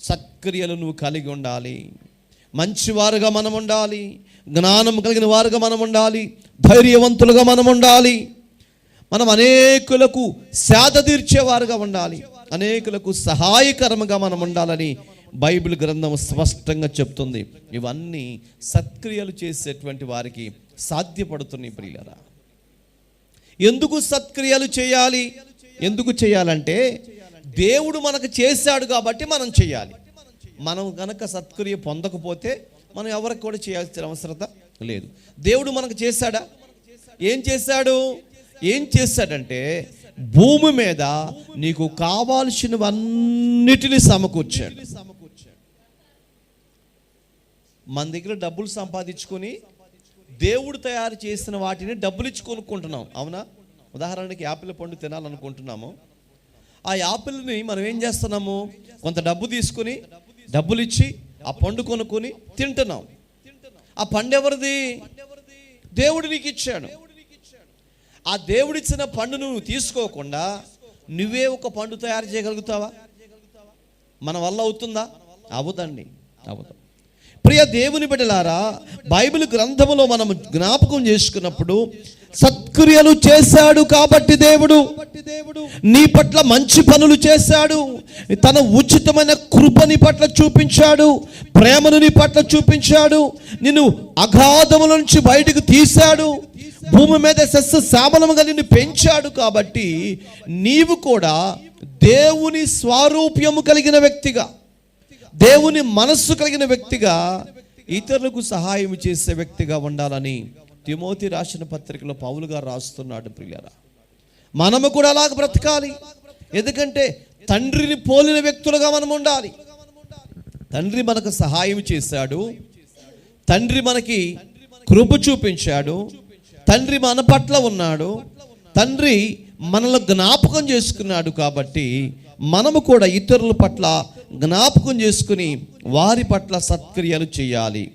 సత్క్రియలు నువ్వు కలిగి ఉండాలి. మంచివారుగా మనం ఉండాలి. జ్ఞానం కలిగిన వారుగా మనం ఉండాలి. ధైర్యవంతులుగా మనం ఉండాలి. మనం అనేకులకు సేద తీర్చేవారుగా ఉండాలి. అనేకులకు సహాయకరముగా మనం ఉండాలని బైబిల్ గ్రంథం స్పష్టంగా చెప్తుంది. ఇవన్నీ సత్క్రియలు చేసేటువంటి వారికి సాధ్యపడుతున్నాయి ప్రియులరా. ఎందుకు సత్క్రియలు చేయాలి? ఎందుకు చేయాలంటే దేవుడు మనకు చేశాడు కాబట్టి మనం చేయాలి. మనం కనుక సత్క్రియ పొందకపోతే మనం ఎవరికి కూడా చేయాల్సిన అవసరత లేదు. దేవుడు మనకు చేశాడా? ఏం చేశాడు? ఏం చేశాడంటే భూమి మీద నీకు కావాల్సినవన్నిటిని సమకూర్చాడు. మన దగ్గర డబ్బులు సంపాదించుకొని దేవుడు తయారు చేసిన వాటిని డబ్బులు ఇచ్చి కొనుక్కుంటున్నాం. అవునా? ఉదాహరణకి యాపిల్ పండు తినాలనుకుంటున్నాము. ఆ యాపిల్ని మనం ఏం చేస్తున్నాము? కొంత డబ్బు తీసుకుని డబ్బులు ఇచ్చి ఆ పండు కొనుక్కొని తింటున్నాం. ఆ పండు ఎవరిది? దేవుడు నీకు ఇచ్చాడు. ఆ దేవుడిచ్చిన పండు నువ్వు తీసుకోకుండా నువ్వే ఒక పండు తయారు చేయగలుగుతావా? మన వల్ల అవుతుందా? అవదండి. అవదు. ప్రియ దేవుని బిడ్డలారా బైబిల్ గ్రంథములో మనం జ్ఞాపకం చేసుకున్నప్పుడు సత్క్రియలు చేశాడు కాబట్టి దేవుడు. నీ పట్ల మంచి పనులు చేశాడు. తన ఉచితమైన కృపని పట్ల చూపించాడు. ప్రేమను నీ పట్ల చూపించాడు. నిన్ను అగాధముల నుంచి బయటకు తీశాడు. భూమి మీద సస్య శామలముగా నిన్ను పెంచాడు కాబట్టి నీవు కూడా దేవుని స్వారూప్యము కలిగిన వ్యక్తిగా దేవుని మనస్సు కలిగిన వ్యక్తిగా ఇతరులకు సహాయం చేసే వ్యక్తిగా ఉండాలని తిమోతి రాసిన పత్రికలో పౌలుగా గారు రాస్తున్నాడు ప్రియులరా. మనము కూడా అలాగ బ్రతకాలి. ఎందుకంటే తండ్రిని పోలిన వ్యక్తులుగా మనం ఉండాలి. తండ్రి మనకు సహాయం చేశాడు. తండ్రి మనకి కృప చూపించాడు. తండ్రి మన పట్ల ఉన్నాడు. తండ్రి మనలో జ్ఞాపకం చేసుకున్నాడు కాబట్టి మనము కూడా ఇతరుల పట్ల జ్ఞాపకం చేసుకుని వారి పట్ల సత్క్రియలు చేయాలి.